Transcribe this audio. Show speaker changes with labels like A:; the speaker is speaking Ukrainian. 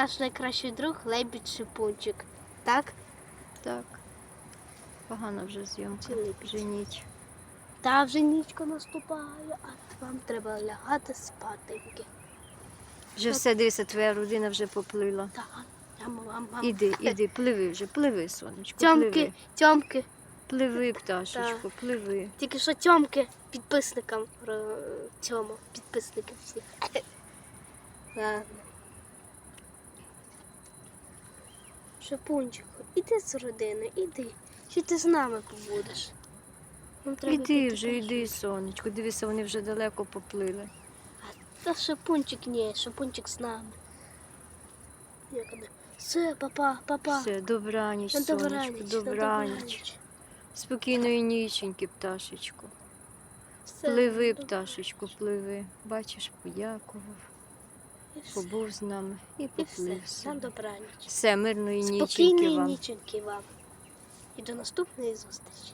A: Наш найкращий друг лебідь шипунчик. Так?
B: Так. Погано вже зйомка. Вже ніч.
A: Та вже нічка наступає, а вам треба лягати спатеньки.
B: Вже все дивися, твоя родина вже поплила.
A: Так, мама, мама, мама.
B: Іди, іди, пливи вже, пливи, сонечко,
A: Тьомки,
B: пливи.
A: тьомки.
B: Пливи, пташечко, пливи.
A: Тільки що тьомки підписникам про цьому. Підписники всі. Ладно. Шипунчику, іди з родини, іди. Що ти з нами побудеш? Нам треба
B: Іди вже,
A: далі.
B: іди, сонечко. Дивися, вони вже далеко поплили.
A: Та шипунчик ні, шипунчик з нами. Як вона? Все, папа, папа.
B: Все, добраніч,
A: На
B: сонечко,
A: добраніч, на
B: добраніч.
A: добраніч.
B: Спокійної ніченьки, пташечко.
A: Все,
B: Пливи,
A: на
B: пташечко, пливи. Бачиш, подякував. Побув з нами і поплив.
A: все. добраніч.
B: Все, мирної ніченьки
A: Спокійної
B: вам.
A: ніченьки вам. І до наступної зустрічі.